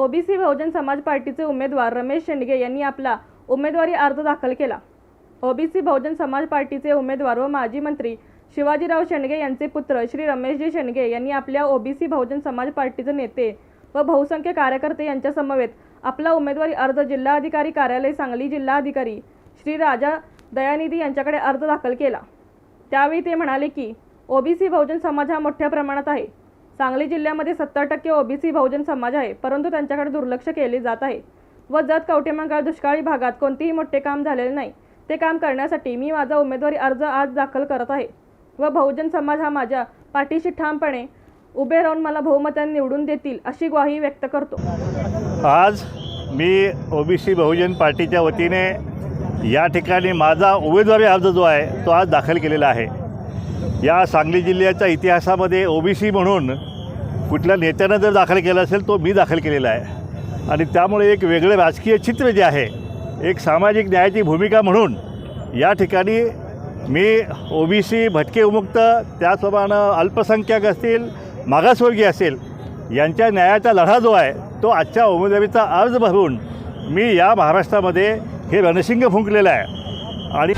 OBC Bahujan Samaj पार्टीचे उमेदवार रमेश शेंडगे यांनी आपला उमेदवारी अर्ज दाखल केला. ओबीसी बहुजन समाज पार्टीचे उमेदवार व माजी मंत्री शिवाजीराव शेंडगे यांचे पुत्र श्री रमेशजी शेंडगे यांनी आपल्या ओबीसी बहुजन समाज पार्टीचे नेते व बहुसंख्य कार्यकर्ते यांच्या समवेत आपला उमेदवारी अर्ज जिल्हाधिकारी कार्यालय सांगली जिल्हाधिकारी श्री राजा दयानिधी यांच्याकडे अर्ज दाखल केला. त्यावेळी ते म्हणाले की ओबीसी बहुजन समाज हा मोठ्या प्रमाणात आहे. सांगली जिल्ह्यामध्ये सत्तर टक्के ओबीसी बहुजन समाज आहे परंतु त्यांच्याकडे दुर्लक्ष केले जात आहे. व जत कवटेमंगळ दुष्काळी भागात कोणतेही मोठे काम झालेले नाही. ते काम करण्यासाठी मी माझा उमेदवारी अर्ज आज दाखल करत आहे. व बहुजन समाज हा माझ्या पाठीशी ठामपणे उभे राहून मला बहुमताने निवडून देतील अशी ग्वाही व्यक्त करतो. आज मी ओबीसी बहुजन पार्टीच्या वतीने या ठिकाणी माझा उमेदवारी अर्ज जो आहे तो आज दाखल केलेला आहे. या सांगली जिल्ह्याच्या इतिहासामध्ये ओबीसी म्हणून कुठल्या नेत्यानं जर दाखल केला असेल तो मी दाखल केलेला आहे. आणि त्यामुळे एक वेगळं राजकीय चित्र जे आहे एक सामाजिक न्यायाची भूमिका म्हणून या ठिकाणी मी ओबीसी भटके विमुक्त त्याचप्रमाणे अल्पसंख्याक असतील मागासवर्गीय असेल यांच्या न्यायाचा लढा जो आहे तो आजच्या उमेदवारीचा अर्ज भरून मी या महाराष्ट्रामध्ये हे रणशिंग फुंकलेलं आहे. आणि